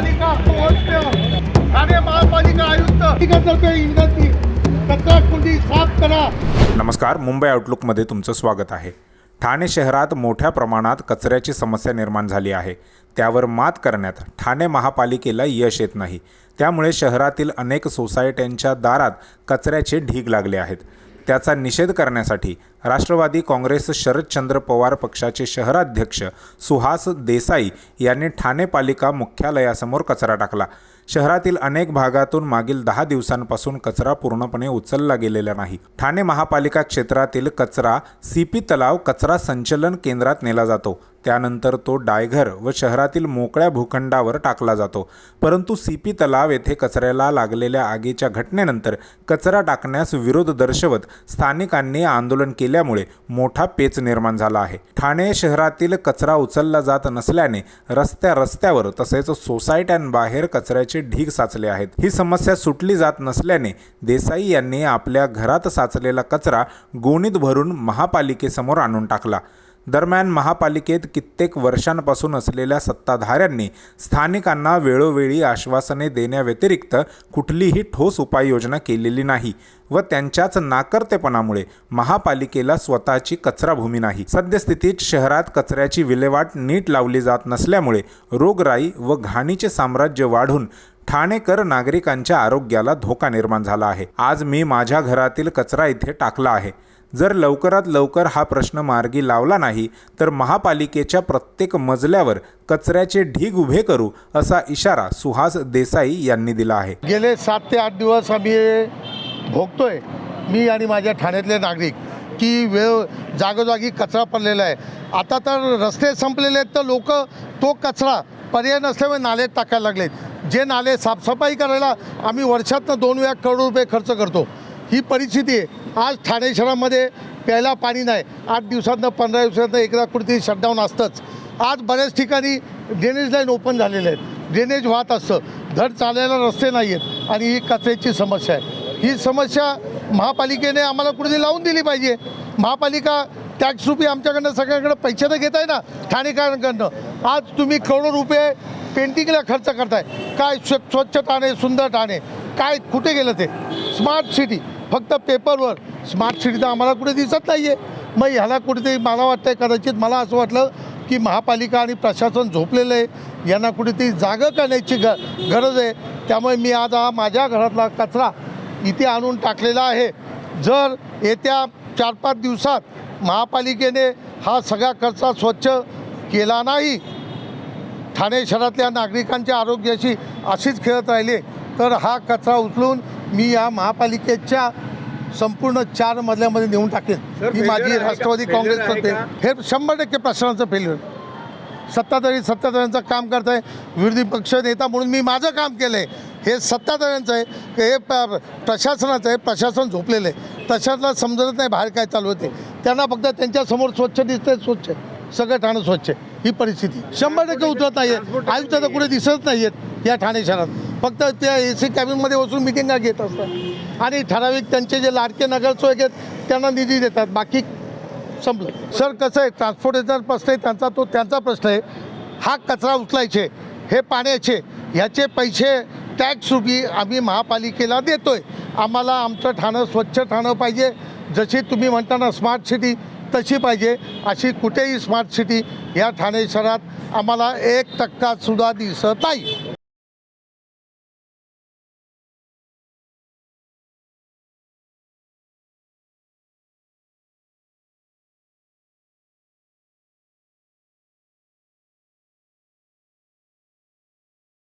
महापालिका ठाणे महापालिका आयुक्त विनंती साफ करा. नमस्कार मुंबई आउटलुकमध्ये तुमचं स्वागत आहे. ठाणे शहरात मोठ्या प्रमाणात कचऱ्याची समस्या निर्माण झाली आहे. त्यावर मात करण्यात ठाणे महापालिकेला यश येत नाही. त्यामुळे शहरातील अनेक सोसायट्यांच्या दारात कचऱ्याचे ढीग लागले आहेत. त्याचा निषेध करण्यासाठी राष्ट्रवादी काँग्रेस शरदचंद्र पवार पक्षाचे शहराध्यक्ष सुहास देसाई यांनी ठाणे पालिका मुख्यालयासमोर कचरा टाकला. शहरातील अनेक भागातून मागील दहा दिवसांपासून कचरा पूर्णपणे उचलला गेलेला नाही. ठाणे महापालिका क्षेत्रातील कचरा सीपी तलाव कचरा संचलन केंद्रात नेला जातो. त्यानंतर तो डायघर व शहरातील मोकळ्या भूखंडावर टाकला जातो. परंतु सीपी तलाव येथे कचऱ्याला लागलेल्या आगीच्या घटनेनंतर कचरा टाकण्यास विरोध दर्शवत स्थानिकांनी आंदोलन केल्यामुळे मोठा पेच निर्माण झाला आहे. ठाणे शहरातील कचरा उचलला जात नसल्याने रस्त्या रस्त्यावर तसेच सोसायट्यांबाहेर कचऱ्याचे ढीग साचले आहेत. ही समस्या सुटली जात नसल्याने देसाई यांनी आपल्या घरात साचलेला कचरा गोणीत भरून महापालिकेसमोर आणून टाकला. दरम्यान महापालिकेत कित्येक वर्षांपासून असलेल्या सत्ताधाऱ्यांनी स्थानिकांना वेळोवेळी आश्वासने देण्याव्यतिरिक्त कुठलीही ठोस उपाययोजना केलेली नाही व त्यांच्याच नाकर्तेपणामुळे महापालिकेला स्वतःची कचराभूमी नाही. सद्यस्थितीत शहरात कचऱ्याची विल्हेवाट नीट लावली जात नसल्यामुळे रोगराई व घाणीचे साम्राज्य वाढून ठाणेकर नागरिकांच्या आरोग्याला धोका निर्माण झाला आहे. आज मी माझ्या घरातील कचरा इथे टाकला आहे. जर लवकरात लवकर हा प्रश्न मार्गी लावला नाही तर महापालिकेच्या प्रत्येक मजल्यावर कचऱ्याचे ढीग उभे करू असा इशारा सुहास देसाई यांनी दिला आहे. गेले सात ते आठ दिवस आम्ही भोगतोय मी आणि माझ्या ठाण्यातले नागरिक की वेळ जागोजागी कचरा पडलेला आहे. आता तर रस्ते संपलेले आहेत तर लोक तो कचरा पर्याय नसल्यामुळे नालेत टाकायला लागलेत. जे नाले साफसफाई करायला आम्ही वर्षातनं दोन वेळा करोड रुपये खर्च करतो. ही परिस्थिती आहे आज ठाणे शहरामध्ये प्यायला पाणी नाही. आठ दिवसातनं पंधरा दिवसातनं एकदा कुठेतरी शटडाऊन असतंच. आज बऱ्याच ठिकाणी ड्रेनेज लाईन ओपन झालेले आहेत. ड्रेनेज वाहत असतं. धड चालायला रस्ते नाही आहेत आणि ही कचऱ्याची समस्या आहे. ही समस्या महापालिकेने आम्हाला कुठेतरी लावून दिली पाहिजे. महापालिका टॅक्स रुपये आमच्याकडनं सगळ्यांकडे पैसे तर घेत आहे ना ठाणेकरांकडनं. आज तुम्ही करोडो रुपये पेंटिंगला खर्च करताय. काय स्व स्वच्छ ठाणे सुंदर ठाणे काय कुठे गेलं ते? स्मार्ट सिटी फक्त पेपरवर. स्मार्ट सिटी तर आम्हाला कुठे दिसत नाही आहे मग ह्याला कुठेतरी मला वाटतं कदाचित मला असं वाटलं की महापालिका आणि प्रशासन झोपलेलं आहे. यांना कुठेतरी जागं करण्याची ग गरज आहे. त्यामुळे मी आज हा माझ्या घरातला कचरा इथे आणून टाकलेला आहे. जर येत्या चार पाच दिवसात महापालिकेने हा सगळा कचरा स्वच्छ केला नाही ठाणे शहरातल्या नागरिकांच्या आरोग्याशी अशीच खेळत राहिले तर हा कचरा उचलून मी या महापालिकेच्या संपूर्ण चार मजल्यामध्ये नेऊन टाकेन. ही माझी राष्ट्रवादी काँग्रेसतर्फे हे शंभर टक्के प्रशासनाचं फेल्युअर सत्ताधारी सत्ताधाऱ्यांचं काम करत आहे विरोधी पक्ष नेता म्हणून मी माझं काम केलं आहे हे सत्ताधाऱ्यांचं आहे. की हे प्रशासनाचं आहे. प्रशासन झोपलेलं आहे प्रशासनाला समजत नाही बाहेर काय चालू होते. त्यांना फक्त त्यांच्यासमोर स्वच्छ दिसतंय स्वच्छ. सगळं ठाणं स्वच्छ ही परिस्थिती. शंभर टक्के उतरत नाही आहेत. आयुक्त कुठे दिसत नाही आहेत या ठाणे शहरात फक्त त्या ए सी कॅबिनमध्ये बसून मिटिंगा घेत असतात. आणि ठराविक त्यांचे जे लाडके नगरसेवक आहेत त्यांना निधी देतात. बाकी संपलं. सर कसं आहे? ट्रान्सपोर्टेशन प्रश्न आहे त्यांचा तो त्यांचा प्रश्न आहे. हा कचरा उचलायचे हे पाण्याचे ह्याचे पैसे टॅक्स रुपी आम्ही महापालिकेला देतोय. आम्हाला आमचं ठाणं स्वच्छ ठाणं पाहिजे. जशी तुम्ही म्हणताना स्मार्ट सिटी तशी पाहिजे. अशी कुठेही स्मार्ट सिटी या ठाणे शहरात आम्हाला एक टक्का सुद्धा दिसत नाही.